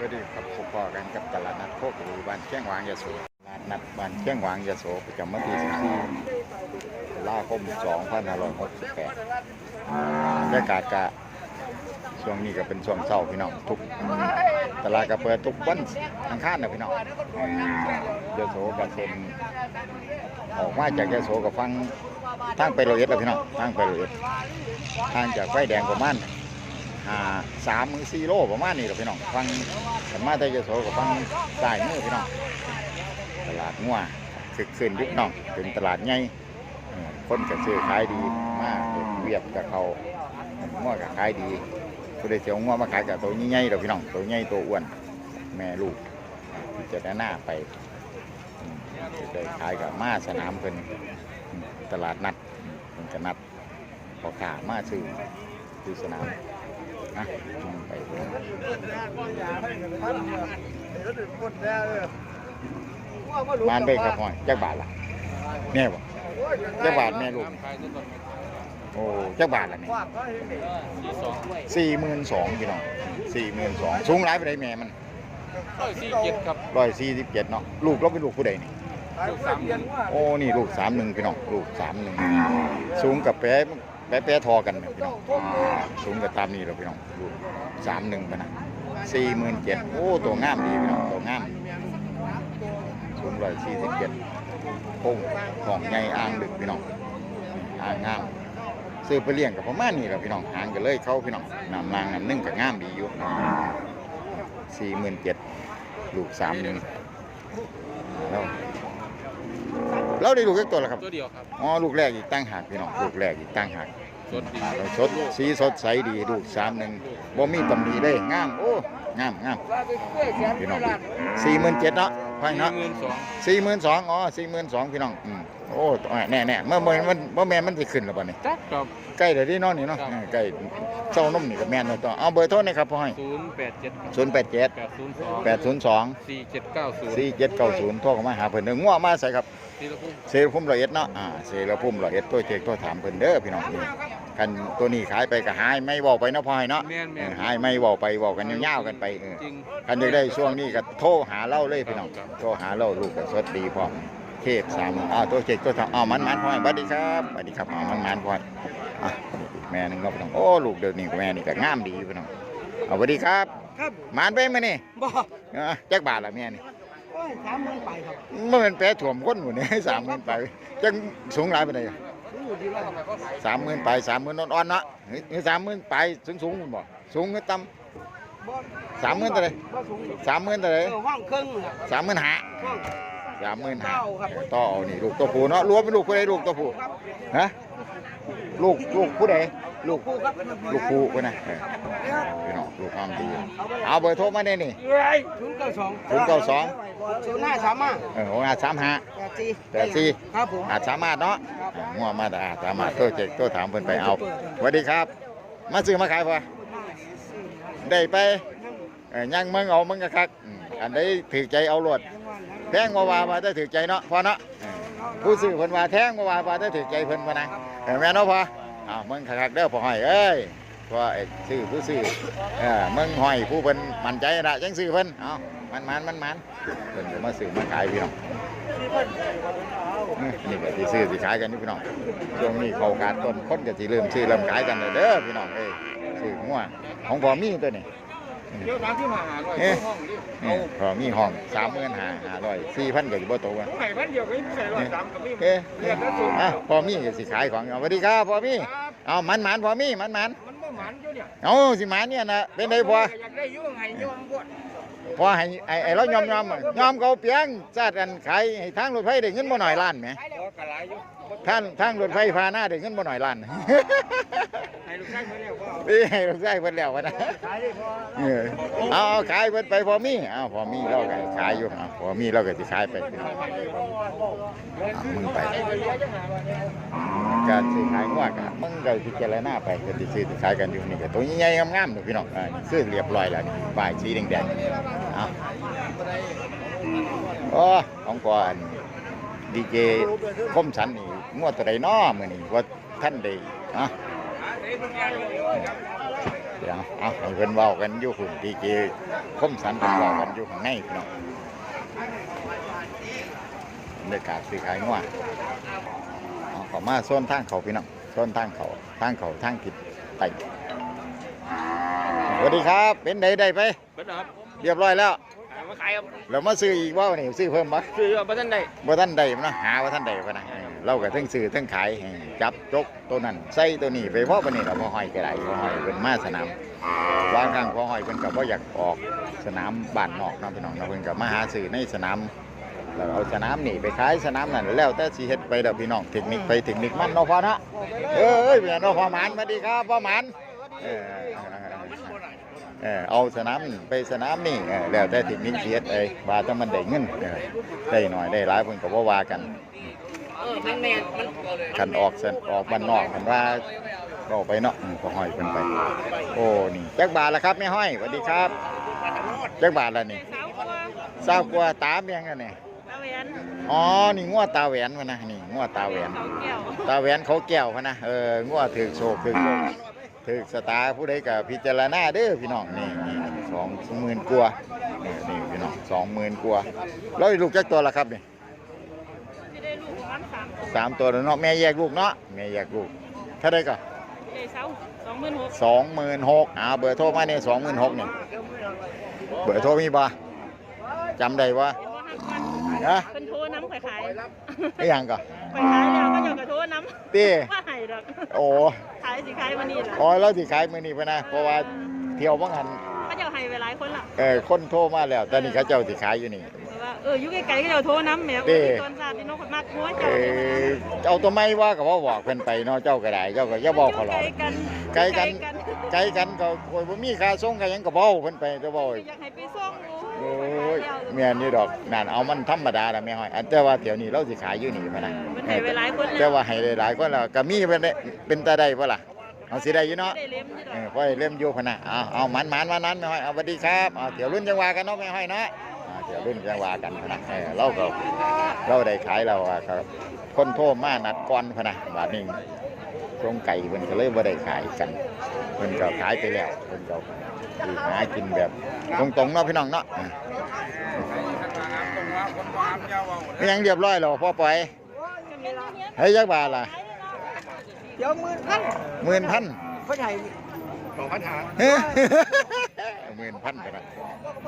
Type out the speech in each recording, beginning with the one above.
ก็ดีครับพบพอกันกับตลาดนัดโคกหรือบ้านเชียงหวางยาโสตลาดนัดบ้านเชียงหวางยาโสประจำวันที่14ตุลาคม2568บรรยากาศกะช่วงนี้ก็เป็นช่วงเช้าพี่น้องทุกตลาดก็เปิดทุกวันอังคารนะพี่น้องยาโสกับเป็นออกมาจากยาโสกับฟังทางไปโรอยเอ็ดแล้วพี่น้องทางไปโรอยเอ็ดทางจากไฟแดงประมาณ อ่าสามมือสี่โลประมาณนี้แหละพี่น้องฟังสามารถที่จะโสกับฟังสายมือพี่น้องตลาดงัวคึกคืนยุคน้องเป็นตลาดใหญ่คนก็ซื้อขายดีมากเวียดกับเขางัวก็ขายดีผู้ใดเสียวงัวมาขายกับตัวใหญ่ๆเราพี่น้องตัวใหญ่ตัวอ้วนแม่ลูกที่จะได้หน้าไปได้ขายกับมาสนามเพิ่นตลาดนัดมเพิ่นจะนัดพอขามาซื้อซื้อสนาม นะจุงไปเบิ่งมานไปครับห้อยจักบาทล่ะแม่บ่จักบาทแม่ลูกโอ้จักบาทล่ะนี่สี่หมื่นสองพี่น้องสี่หมื่นสองสูงหลายไปได้แม่มันร้อยสี่เจ็ดครับร้อยสี่สิบเจ็ดเนาะลูกเราเป็นลูกผู้ใดนี่ลูกสามเดือนโอ้นี่ลูกสามหนึ่งพี่น้องลูกสามหนึ่งสูงกับแปะแปะแปะทอกันนะพี่น้องอ่าสูงกับตามนี่เราพี่น้องลูก สามหนึ่งไปนะสี่หมื่นเจ็ดโอ้ ตัวงามดีพี่น้องตัวงามสูงร้อยสี่สิบเจ็ดโค้งของใหญ่อ่างดึกพี่น้องอ่างงามซื้อไปเลี้ยงกับประมาณนี้แหละพี่น้องหางกันเลยเข้าพี่น้องน้ำนางน้ำนึ่งกับงามดีอยู่สี่หมื่นเจ็ดลูกสามหนึ่งแล้วเราได้ลูกแค่ตัวแล้วครับตัวเดียวครับอ๋อลูกแรกอีกตั้งหากพี่น้องลูกแรกอีกตั้งหาก สดดีอ่าเราสดสีสดใสดีลูกสามหนึ่งบ่มีตำหนิเลยงามโอ้งามงามพี่น้องสี่หมื่นเจ็ดเนาะพ่อสี่เนาะหมื่นสองสี่หมื่นสองอ๋อสี่หมื่นสองพี่น้องอืมโอ้แน่แน่ๆเมื่อเมื่อมันเมื่อแม่นมันจะขึ้นแล้วป่ะนี่จักครับใกล้เดี๋ยวนี้เนาะนี่เนาะครับเออใกล้เจ้านมนี่กับแม่นแล้วต่อเอาเบอร์โทรหนะครับพ่อให้ศูนย์แปดเจ็ดศูนย์แปดเจ็ดแปดศูนย์สองแปดศูนย์สองสี่เจ็ดเก้าศูนย์สี่เจ็ดเก้าศูนย์โทรเข้ามาหาเพิ่นเด้อง่วมาใส่ครับทีละพุ่ม เซรพุ่มร้อยเอ็ดเนาะอ่าเซรพุ่มร้อยเอ็ดตัวเจกตัวถามเพิ่นเด้อพี่น้องนี่กันตัวนี้ขายไปก็หายไม่เว้าไปเนาะพอยเนาะแม่นเอแม่อนหายไม่เว้าไปเว้ากันยาวๆกันไปเออจริง กันอยากได้ช่วงนี้ก็โทรหาเราเลยพี่น้องครับโทรหาเราลูกก็สดดีพร้อมเทพสามอ้าวตัวเจกตัวถามอ้าวมันมันพอยสวัสดีครับสวัสดีครับอ้าวมันมันพอยอะนี่อีกแม่หนึงเนาะพี่น้องโอ้ลูกเดี๋ยวนี้แม่นี่ก็งามดีพี่น้องเอาสวัสดีครับครับหมานไปมื้อนี่บ่เออจักบาทละแม่นี่โอ้ ยสามหมื่นไปครับมันเป็นแปรถ่วมคนหมดเนี่ยสามหมื่นไปจังสูงหลายไปไหนใดรู้ดีว่าสามหมื่นไปสามหมื่นอ่อนๆเนาะหรือสามหมื่นไปสูงสูงๆบ่สูงหรือต่บ่ำสามหมื่นเท่าไหรบ่สูงสามหมื่นเท่าไหรเออห้องเครื่องเนี่ยสามหมื่นห้าห้องสามหมื่นห้าเก้าครับต่อเอานี่ลูกตัวผู้เนาะรวมเป็นลูกผู้ใดลูกตัวผู้ครับฮะ ลูกลูกผู้ใดลูกครูครับลูกผู้คนนะเออพี่น้องลูกอ้อมดีเอาเบอร์โทรมาได้นี่ศูนย์เก้าสองศูนย์เก้าสองศูนย์ห้าสามห้าเออหกห้าสามห้าแปดสี่แปดสี่ครับผมอาจสามารถเนาะอ่างัวมาแต่อาจสามารถตัวเจ็กตัวถามเพิ่นไปเอาสวัสดีครับ มาซื้อมาขายพอได้ไปเอ้ยยังมึงเอามึงก็คักอืมอันใดถือใจเอารวดแพงกว่าว่าว่าได้ถือใจเนาะพอเนาะเออผู้ซื้อเพิ่นว่าแพงกว่าว่าว่าได้ถือใจเพิ่นว่านะ เออแม่นเนาะพออ้าวมึงคักๆเด้อพ่อห้อยเอ้ยพราะไอ้ซื้อผู้ซื้อเออมึงห้อยผู้เพิ่นมั่นใจละจังซื้อเพิ่นเอามันมันมันมันเพิ่นจะมาซื้อมาขายพี่น้องนี่ก็สิซื้อสิขายกันนี่พี่น้องช่วงนี้เขาการต้นคนก็สิเริ่มซื้อเริ่มขายกันแล้วเด้อพี่น้องเอ้ยซื้องัวของพอมีตัวนี้ เดี๋ยวสามที่มาหาร้อยเอ๊ะห้องดินี่พอมีห้องสามหมื่นห้าห้าร้อยสี่พันก็อยู่บ่โตกันไข่พันเดียวก็ใส่ร้อยสามกับนี่เอ๊ะเรียกแล้วสูงอะพอมีก็สิขายของเอาสวัสดีครับพอมีเอามันมันพอมีมันมันมันบ่หมันอยู่เนี่ยเอาสิมันเนี่ยนะเป็นไดพออยากได้ยุ่งไงยุ่งบวชพอให้ไอ้ไอ้เรายอมยอมยอมเขาเปียงซาดกันขายให้ทางรถไฟได้เงินบ่หน่อยล้านไหมบ่กระไรอยู่ ทางทางรถไฟพาหน้าได้เงินบ่หน่อยล้านให้ลูกชายมาเรียกว่านี่ให้ลูกชายเพิ่นแล้ววะนะขายได้พอเออเอาเอาขายเพิ่นไปพอมีเอาพอมีเราก็ขายอยู่เอาพอมีเราก็สิขายไปพี่น้องเอามึงไปการซื้อขายงวดก็มึงก็พิจารณาไปก็สิซื้อสิขายกันอยู่นี่ก็ตัวใหญ่ๆงามๆนี่พี่น้องอ่าซื้อเรียบร้อยแล้วนี่ป้ายสีแดงๆเอาโอ้ของก่อน ดีเจคมสันนี่งวดตัวใดน้อมื้อนี้ว่าท่านได้อะเดี๋ยวเอาให้เพิ่นเว้ากันอยู่หุ่นดีเจคมสันเพิ่นเว้ากันอยู่ข้างในพี่น้องบรรยากาศซื้อขายงัวเอาเข้ามาโซนทางเขาพี่น้องโซนทางเขาทางเขาทางทิศใต้สวัสดีครับ เป็นไดได้ไปเบิดครับเรียบร้อยแล้ว มาขายครับแล้วมาซื้ออีกว่านี่ซื้อเพิ่มบ่คือเอาไปท่านใดบ่ท่านใดมันนะหาว่าท่านใดพะนะเออเราก็ทั้งซื้อทั้งขายให้จับจกตัวนั้นใส่ตัวนี้ไปเพราะปานนี้เราพ่อหอยก็ได้พ่อหอยเป็นมาสนามวางครั้งพ่อหอยเพิ่นก็บ่อยากออกสนามบ้านนอกเนาะพี่น้องเนาะเพิ่นก็มาหาซื้อในสนามแล้วเอาสนามนี่ไปขายสนามนั่นแล้วแต่สิเฮ็ดไปเด้อพี่น้องเทคนิคไปเทคนิคมันเนาะพ่อเนาะเอ้ยเพื่อนเนาะพ่อหมานสวัสดีครับพ่อหมานเออ เออเอาสนามไปสนามนี่เออแล้วแต่เทคนิคสิเฮ็ดเอ้ยว่าถ้ามันได้เงินเออได้หน่อยได้หลายเพิ่นก็บ่ว่ากันมันแมนมันคันออกเส้นออกบ้านนอกคันว่าก็ไปเนาะอืมก็ห้อยเพิ่นไป โอ้นี่จักบาทละครับแม่ห้อยสวัสดีครับจักบาทละนี่สาวกลัวทราบกว่าตามยังกันนี่ตาแหวนอ๋อนี่งัวตาแหวนพะนะนี่งัวตาแหวน เขาแก้วตาแหวนเขาแก้วพะนะเอองัวถือโชคถือโชค ถือสตาร์ผู้ใดก็พิจารณาเด้อพี่น้องนี่นี่สองหมื่นกว่านี่นี่พี่น้องสองหมื่นกว่าแล้วอีกลูกจักตัวละครับนี่ที่ได้ลูกประมาณสามสามตัวแล้วเนาะแม่แยกลูกเนาะแม่แยกลูกเท่าไดก็ใหญ่เสาสองหมื่นหกสองหมื่นหกอ่าเบอร์โทรมาเนี่ยสองหมื่นหกเนี่ยเบอร์โทรมีบ่จำได้ว่าเห็นว่าห้าพันฮะเป็นโทรน้ำข่อยขายไอ้หยังก็ข่อยขาย แล้วก็อยากจะโทรน้ำตีว่าให้ดอกโอ้ขายสิขายวันนี้แหละอ๋อแล้วสิขายมื้อนี้พะนะเพราะว่าเที่ยวบ่หันก็จะให้ไปหลายคนละเออคนโทรมาแล้วตอนนี้เขาเจ้าสิขายอยู่นี่แต่ว่าเอออยู่ไกลๆก็จะโทรน้ำแหมเด้ตอนซาที่น้องคนมากหัวเอเจ้าอเอาตัวไม่ว่าก็บ่บอกเพิ่นไปเนาะเจ้าก็ได้เจ้าก็อย่าบอกเขาหรอกไกลกันไกลกันไกลกันก็โอ้ยบ่มีค่าส่งก็หยังก็เว้าเพิ่นไปแต่ว่าอยากให้ไปส่งอยู่โอ้ ยแม่นอยู่ดอกนั่นเอามันธรรมดาละแม่ห้อยอันแต่ว่าเดี๋ยวนี้เราสิขายอยู่นี่พะนะมันให้ไปหลายคนแต่แล้วว่าให้หลายๆคนแล้วก็มีเป็นได้เป็นตาได้บ่ล่ะเอาสิได้อยู่เนาะ ได้เล่มอยู่ดเอออกพ่อยเล่มอยู่พะนะเอาเอามันมันวันนั้นแม่ห้อยเอาสวัสดีครับเอาเดี๋ยวรุ่นจังหวะกันเนาะแม่ห้อยเนาะเอาเดี๋ยวรุ่นจังหวะกันพะนะเออเราก็เราได้ขายเราอะครับคนโทรมานัดก่อนพะนะบาดนี้ตรงไก่เพิ่นก็เลยบ่ได้ขายกันเพิ่นก็ขายไปแล้วเพิ่นก็ สิหากินแบบตรงๆเนาะพี่น้องเนาะอะเป็นหยังเรียบร้อยแล้วพ่อปล่อยเฮ้ยจักบาทล่ะเดี๋ยวหมื่นพันหมื่นพันพ่อใหญ่สองพันหาเฮ้ยหมื่นพันไปนะ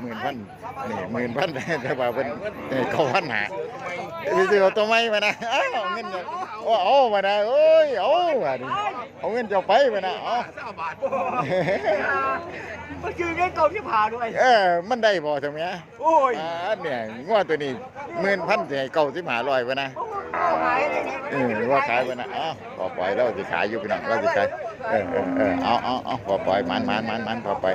หมื่นพันนี่หมื่นพันแต่ว่าเป็นเขาพันหาไปซื้อเอาตัวไม้มานะเอ้าเอาเงินโอ้เอามานะเอ้ยเอามาดิ เอาเงินเจ้าไปมานะเอาเก้าบาทมันคือเงินเก่าที่ผ่าด้วยเออมันได้บ่ทำไมโอ้ยอ่าเนี่ยงวดตัวนี้หมื่นพันจะให้เก้าสิบห้าร้อยไปนะขายเลยนะเออว่าขายไปนะเอ้าพอปล่อยเราสิขายอยู่พี่น้องเราสิขายเออเออเออเอาเอาเอาพอปล่อยมันมันมันมันพอปล่อย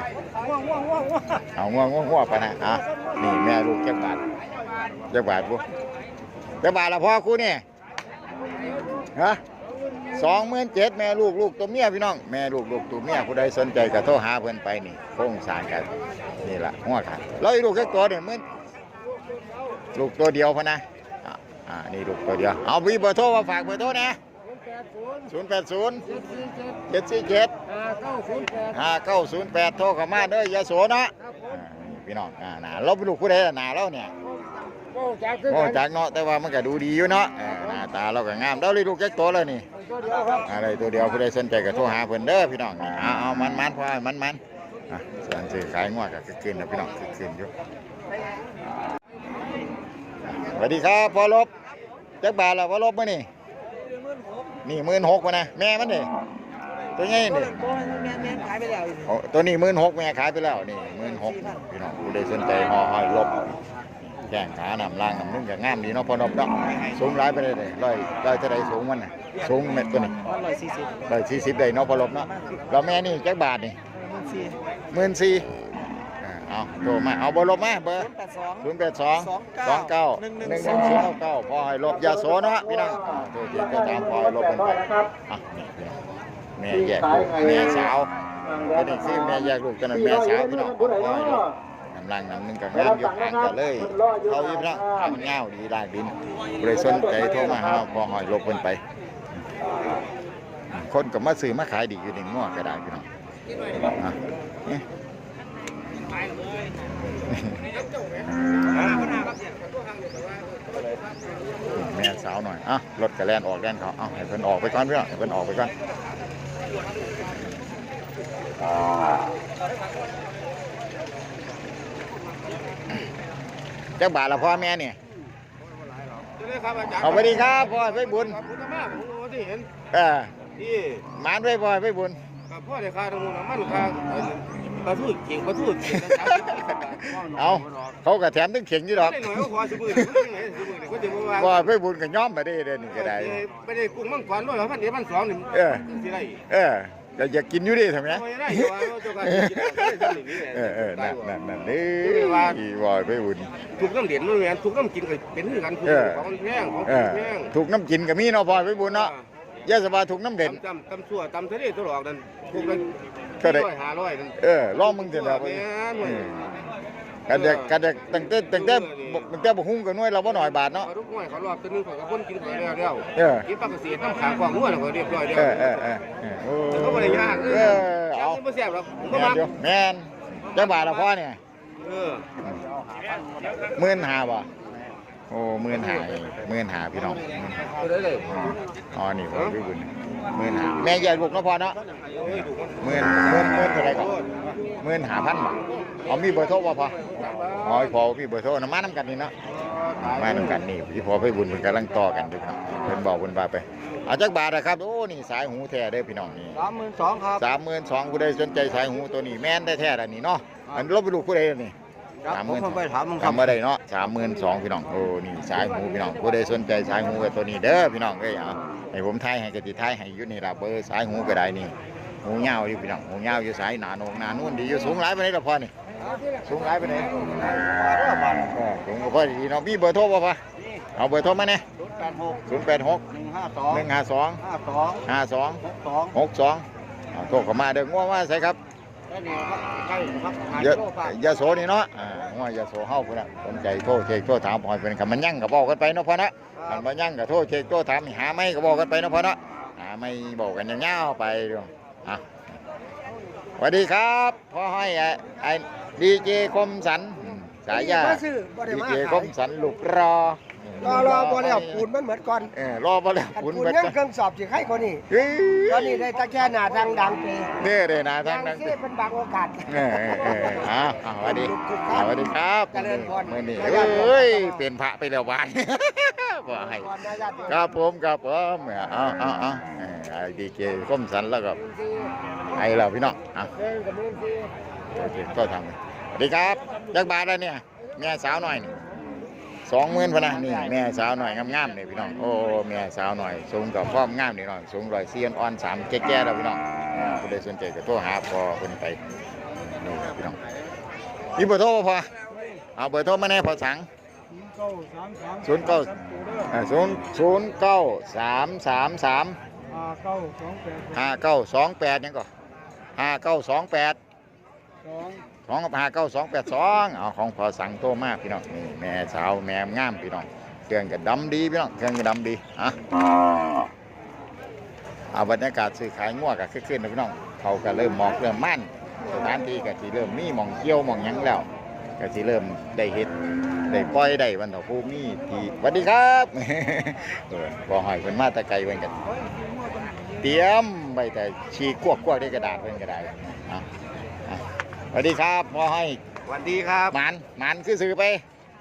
ว่างว่างว่างว่างเอาง่วงง่วงง่วงไปนะอะนี่แม่ลูกเจ้าบาทเจ้าบาทปุ๊เจ้าบาทละพ่อกูนี่ฮะ สองหมื่นเจ็ดแม่ลูกลูกตัวเมียพี่น้องแม่ลูกลูกตัวเมียผู้ใดสนใจก็โทรหาเพิ่นไปนี่โครงสร้างกันนี่ละหัวขาดแล้วอีลูกแค่ตัวเนี่ยมื่นลูกตัวเดียวพะนะอะอ่านี่ลูกตัวเดียวเอาวีเบอร์โทรมาฝากเบอร์โทรนะศูนย์แปดศูนย์เจ็ดสี่เจ็ดเก้าศูนย์แปดห้าเก้าศูนย์แปดโทรเข้ามาเด้อยาโสเนาะอ่านี่พี่น้องอ่าหนาเราเป็นลูกผู้ใดล่ะหนาเราเนี่ยโอ้จากขึ้นโอ้จากเนาะแต่ว่ามันก็ดูดีอยู่เนาะเออหน้าตาเราก็งามเราเลยลูกแจ็คตัวเลยนี่ อะไรตัวเดียวผู้ใดสนใจก็โทรหาเพิ่นเด้อพี่น้องนี่เอาเอามันมันพอมันมันอะส่วนซื้อขายงวดก็คือคืนนะพี่น้องคือคืนอยู่สวัสดีครับพ่อลบจักบาทละพ่อลบมื้อนี่นี่หมื่นหกมานะแม่มันนี่ตัวใหญ่นี่ตัวแม่แม่ขายไปแล้วโอ้ตัวนี้หมื่นหกแม่ขายไปแล้วนี่หมื่นหกพี่น้องผู้ใดสนใจห่อหอยลบ แข้งขานำล่างนำนุ่งก็งามดีเนาะพอนบเนาะสูงหลายไปเลยร้อยร้อยเท่าไรสูงมันน่ะสูงเม็ดตัวนี้ร้อยสี่สิบร้อยสี่สิบได้เนาะพอลบเนาะแล้วแม่นี่จักบาทนี่มันสี่หมื่นสี่เอาโทรมาเอาเบอร์ลบมาเบอร์แปดสองศูนย์แปดสองสองเก้าหนึ่งหนึ่งศูนย์เก้าพอให้ลบยาโสเนาะพี่น้องโทรเจ็ดก็ตามพอให้ลบกันไปอะนี่พี่น้องแม่แยกลูกแม่สาวตัวนี้คือแม่แยกลูกตัวนั้นแม่สาวพี่น้องพอให้ลบ กำลังนำหนึ่งกับงามยู่ห่างกันเลยเขาอีพระทำเงาดีลากดินบริสนใจโทรมาหาพอหอยลบเพิ่นไป คนก็มาซื้อมาขายดีอยู่ในง้อก็ได้พี่น้องแม่สาวหน่อยอะรถกระแลนออกแลนเขาเอาให้เพิ่นออกไปก่อนเพื่อนให้เพิ่นออกไปก่อน จักบาทละพ่อแม่เนี่ยครับอาจารย์เอาไปดีครับพ่อไปบุญขอบคุณมากผมรู้ที่เห็นเออที่หมานไปพ่อไปบุญกับพ่อได้ค่าตรงนู้นมันค่าปลาทูเก่งปลาทูเก่งเอาเขาก็แถมถึงเข่งอยู่ดอกได้หน่อยก็ขอสิมือสิมือสิมือก็จะมาพ่อไปบุญก็ย้อมมาได้เด้อนี่ก็ได้ไม่ได้กุ้งมังกรด้วยพันเดียวพันสองนี่เออสิได้ เออก็อยากกินอยู่ดิทำไมทำไมได้อยู่ว่าเจ้าการกินได้ทำอย่างนี้เออเออนั่นนั่นนั่นนี่นี่ว่าอีบอยไปบุญถูกน้ำเหรียญนู่นนี่ถูกน้ำกินก็เป็นคือกันถูกเออของแพงของเออแพงถูกน้ำกินก็มีเนาะพ่อไปบุญเนาะยาสบายถูกน้ำเด่นตำตำตำชั่วตำทะเลตลอดนั่นถูกกันก็ได้ร้อยห้าร้อยนั่นเออลองมึงเถอะแล้วแม่นเว้ย กันเด็กกันเด็กตั้งแต่ตั้งแต่ตั้งแต่บ่หุ้งกันน้อยเราบ่หน่อยบาทเนาะขอทุกหน่วยขอรอบตัวหนึงขอกระพ้นกินขอแล้วแล้วเออ กินปลากระเสียน้ำขางกวางงัวแล้วก็เรียบร้อยแล้วเออเออเออเออโอ้ก็ไม่ได้ยากเออเอาไม่แซ่บหรอกผมก็แม่มานเดี๋ยวแม่นจักบาทละพ่อเนี่ยเออหมื่นห้าบ่ โอ้หมื่นห้าหมื่นห้าพี่น้องเอาได้เลยอ๋อนี่ผมพี่บุญหมื่นห้าแม่ใหญ่ลูกเนาะพ่อเนาะเอ้ยถูกหมื่นหมื่นหมื่นเท่าไหร่ก่อนหมื่นห้าพันบ่เอามีเบอร์โทรบ่พ่ออ๋อพอพี่เบอร์โทรนะมานํกันนี่เนาะมานํกันนี่พี่พอพี่บุญเพิ่นกำลังต่อกันอยู่ครับเพิ่นบอกเพิ่นว่าไปเอาจักบาทนะครับโอ้นี่สายหูแท้เด้อพี่น้องนี่สามหมื่นสองครับสามหมื่นสองผู้ใดสนใจสายหูตัวนี้แม่นได้แท้ๆอันนี้เนาะอันลบไปลูกผู้ใดอันนี่ ครับสามหผมมื่นผมไปถามมึงคทำรับมาได้เนาะสามหมื่นสองพี่น้องโอ้นี่สายหูพี่น้องผู้ใดสนใจสายหูกับตัวนี้เด้อพี่น้องเอ้ยเอาให้ผมทายให้กติทายให้อยู่นี่ล่ะเบอร์สายหูก็ได้นี่หูยาวอยู่พี่น้องหูยาวอยู่สายหนาโหนงหนานุ่นดีอยู่สูงหลายไปไหนใดล่ะพ่อนี่สูงหลายไปไหนใดเออสูงก็พอดีเนาะมีเบอร์โทรบ่พ่อเอาเบอร์โทรมาเนี่ยศูนย์แปดหกศูนย์แปดหกหนึ่งห้าสองหนึ่งห้าสองห้าสองห้าสองหกสอง หกสองเอาโทรเข้ามาเด้อง่วงว่าใส่ครับ แค่นี้ครับใกล้ครับหาเยอะโลฝากยาโสนี่เนาะอ่าง่วงยาโสเฮาพุ่นน่ะสนใจโทรเช็คโทรถามพอยเป็นคำมันยั่งก็บอกกันไปเนาะพ่อนะครัมับนบ่ยั่งก็โทรเช็คโทรถามหาไม่ก็บอกกันไปเนาะพ่อเนาะหาไม่บอกกันยาวๆไปเรื่องอะสวัสดีครับพ่อห้อยไอ้ไอ้ดีเจคมสันอืมสายยามาซื้อบ่ได้ดีมาเจขายคมสันลูกรอ รอรอบ่แล้วปูนมันเหมือนก่อนเออรอบ่แล้วอันคุปูณนเบิดยังเครื่องสอบสิใครคนนี้เฮ้ยตอนนี้ได้ตะแค่หน้าดังดังๆไปเด้อเด้อนะทางยังนั้นซี่เป็นบางโอกาส เออเออเอออ่าอ่าสวัสดีอ่าสวัสดีครับเจริญพร มื่อนี้เอ้ยเป็นพระไปแล้ววายบ่ให้ ก่อนนะญาติโยมครับผมครับผมเอาเอาเอาเออไอ้ดีเจก้มสันแล้วก็ไอ้เราพี่น้องเอาเดินกับมือสิ โอเคก็ทำเลยสวัสดีครับจักบาทแล้วเนี่ยแม่สาวหน่อยนี่ สองหมื่นพะนะนี่แม่สาวหน่อยงามๆนี่พี่น้องโอ้แม่สาวหน่อยสูงกับพ่อมงามนี่น้องสูงร้อยเซียนอ่อนสามแก่ๆแล้วพี่น้องอ่าผู้ใดสนใจก็โทรหาพอคนไปนี่ครับพี่น้องมีเบอร์โทรบ่พอเอาเบอร์โทรมาแน่พอสังศูนย์เก้าอ่าศูนย์ศูนย์เก้าสามสามสามอ่าเก้าสองแปดห้าเก้าสองแปดยังก็ห้าเก้าสองแปดส องสองกับห้าเก้าสองแปดสองเอาของพอสั่งโตมากพี่น้องนี่แม่สาวแม่งามพี่น้องเครื่องก็ดำดีพี่น้องเครื่องก็ดำดีอะเอาบรรยากาศซื้อขายงัวก็ขึ้นขึ้นะพี่น้องเขาก็เริ่มหมอกเริ่มมั่นสถานที่ก็ที่เริ่มมีหมองเกี่ยวหมองยังแล้วก็ที่เริ่มได้เห็ดได้ปล่อยได้วันเถาภูมิที่สวัสดีครับเออพอหอยเพิ่นมาตะไกลเพิ่นกันเตรียมใบแต่ฉีกวกกวกๆด้กระดาษเพิ่นก็ได้เอาเอา สวัสดีครับพ่อให้สวัสดีครับหมันหมันคือซื้อไป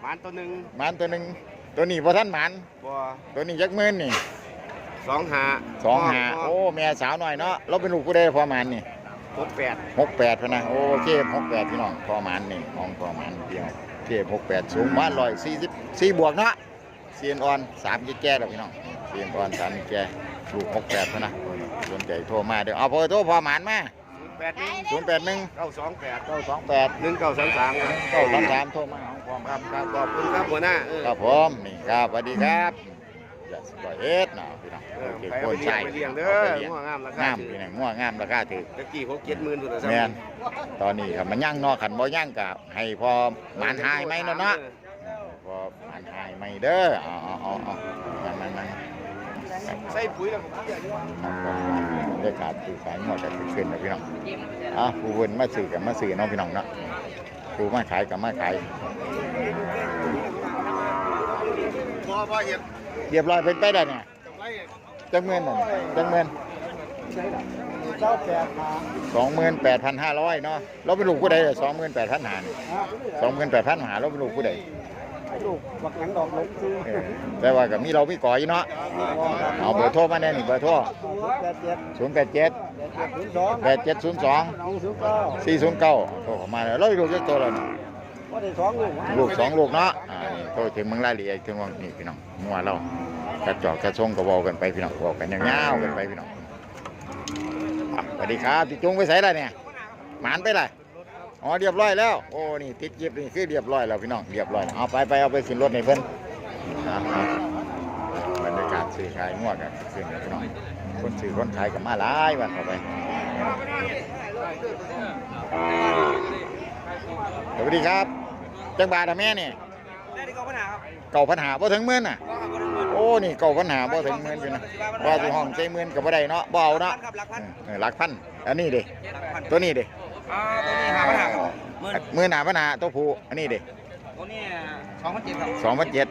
หมันตัวหนึ่งหมันตัวหนึ่งตัวนี้พ่ท่านหมันบัวตัวนี้ยักหมื่นนี่สองหาสองหาโอ้แม่สาวหน่อยเนาะเราเป็นลูกผู้ใดพ่อหมันนี่หกแปดหกแปดพะนะโอ้เทพหกแปดพี่น้องพ่อหมันนี่ของพ่อหมันพี่น้องเทพหกแปดสูงบ้านร้อยสี่สิบสี่บวกเนาะเซียนออนสามแก่ๆแล้วพี่น้องเซียนออนสามแก่ลูกหกแปดพะนะสนใจโทรมาเดี๋ยวเอาพอโทรพ่อหมันมา แปดหนึ่งศูนย์แปดหนึ่งเก้าสองแปดเก้าสองแปดหนึ่งเก้าสามสามเก้าสามสามโทรมาของความครับครับขอบคุณครับหัวหน้าเออครับผมนี่ครับสวัสดีครับอย่าสปอยเอ็ดนะพี่น้องเอโออเคไปโคเอานไปเลี้ยใช่งไปเลี้ยงเด้อหัวงามราคางามถือพี่น้องมั่วงามราคาถือตะกี้หกเจ็ดหมื่นตัวละแมนตอนนี้ครับมันย่างเนอขันบ่ย่างกับให้พอหมันหายไหมเนาะเนาะ พอหมันหายไหมเด้อเอาเอาเอาเอามันมันมัน ใส่ปุ๋ยแล้วผมบรรยากาศสื่อสารหมดจะขึ้นนะพี่น้องอะผู้คนมาสื่อกับมาสื่อน้องพี่น้องเนาะผู้มาขายกับมาขายเรียบร้อยเป็นไปได้เนี่ยกำไรจังเงินน่ะจังเงินสองหมื่นแปดพันห้าร้อยเนาะเราเป็นลูกผู้ใดสองหมื่นแปดพันหานสองหมื่นแปดพันหาเราเป็นลูกผู้ใด ลูกบักหนังดอกหลงคือเออแต่ว่ากับมีเรามีก่ออยู่เนาะเอาเบอร์โทรมาแน่นี่เบอร์โทรแปดเจ็ดศูนย์แปดเจ็ดแปดเจ็ดศูนย์สองแปดเจ็ดศูนย์สองน้องศูนย์เก้าสี่ศูนย์เก้าโทรเข้ามาแล้วเราอยู่เยอะตัวแล้วนี่ว่าได้สองลูกลูกสองลูกเนาะอ่านี่โทรถึงเมืองรายละเอียดถึงว่านี่พี่น้องมัวเรากระจอกกระชงกระบอกกันไปพี่น้องบอกกันยาวๆกันไปพี่น้องอะสวัสดีครับที่จุงไปใส่ละเนี่ยหมานไปละ อ๋อเรียบร้อยแล้วโอ้นี่ติดเก็บนี่คือเรียบร้อยแล้วพี่น้องเรียบร้อยเอาไปไปเอาไปขึ้นรถในเพิ่นอะอะบรรยากาศซื้อขายงวดกันขึ้นแล้วพี่น้องคนซื้อคนขายกับมาหลายวันเข้าไปสวัสดีครับจังบาทอะแม่นี่ได้ที่เขาปัญหาครับเก่าปัญหาบ่ถึงหมื่นน่ะโอ้นี่เก่าปัญหาบ่ถึงหมื่นอยู่นะว่าสิห้องใจหมื่นก็บ่ได้เนาะบ่เอาเนาะครับหลักพันเออหลักพันอันนี้เด้หลักพันตัวนี้เด้ อ่าตัวนี้หาปัญหาครับหมื่นหมื่นหาปัญหาตัวผู้อันนี้เด้ตัวนี้สองพันเจ็ดครับสองพันเจ็ด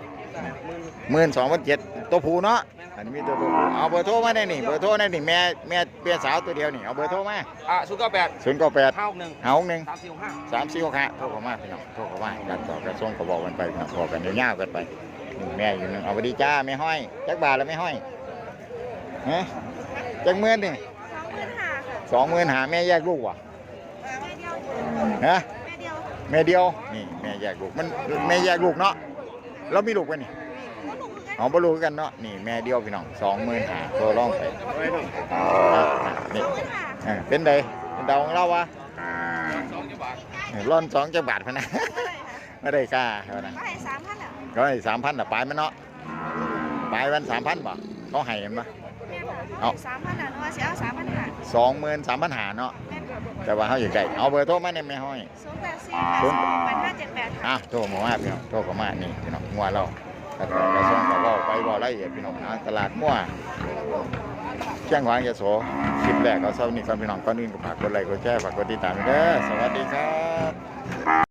หมื่นหมื่นสองพันเจ็ดตัวผู้เนาะอันนี้มีตัวผู้เอาเบอร์โทรมาได้นี่เบอร์โทรได้นี่แม่แม่เปียสาวตัวเดียวนี่เอาเบอร์โทรมาอ่าศูนย์เก้าแปดศูนย์เก้าแปดห้าหกหนึ่งหาหกหนึ่งสามสี่หกห้าสามสี่หกห้าโทรเข้ามาพี่น้องโทรเข้ามาการต่อกระส่งก็บอกกันไปพี่น้องบอกกันยาวๆกันไปนี่แม่อยู่นึงเอาไปดีจ้าไม่ห้อยจักบาทแล้วไม่ห้อยฮะจักหมื่นนี่สองหมื่นห้าค่ะสองหมื่นหาแม่แยกลูกวะแม่เดี ยวฮะแม่เดียวแม่เดียวนี่แม่แยกลูกมันแม่แยกลูกเนาะเรามีลูกไหมนี่ก็หนูเหมือนกันเอาบ่ลูกกันเนาะนี่แม่เดียวพี่น้องสองหมื่นหาตัวร้องไปอะนี่หมื่นห้าเออเป็นไดเป็นดาวของเราวะเออร่อนสองจังบาทพะนะไม่ได้ค่าเท่านั้นก็ให้สามพันอะก็ให้สามพันอะปลายมันเนาะปลายวันสามพันบ่เขาให้มันปะแม่บอกเอาว่าสามพันอะหนูว่าสิเอาสามพันห้าสองหมื่นสามพันหาเนาะ แม่บอกแต่ว่าเขาอยู่ใกล้เอาเบอร์โทรมาในแม่ห้อยศูนย์แปดสี่แปดสองแปดห้าเจ็ดแปดค่ะอะโทรมาว่าพี่น้องโทรเข้ามานี่พี่น้องงัวเรากระทรวงกระทรวงก็เว้าไปเว้าละเอียดพี่น้องนะตลาดมั่วเชียงหวางยโสคลิปแรกเอาเท่านี้ก่อนพี่น้องก่อนอื่นก็ฝากกดไลค์กดแชร์ฝากกดติดตามด้วยเด้อสวัสดีครับ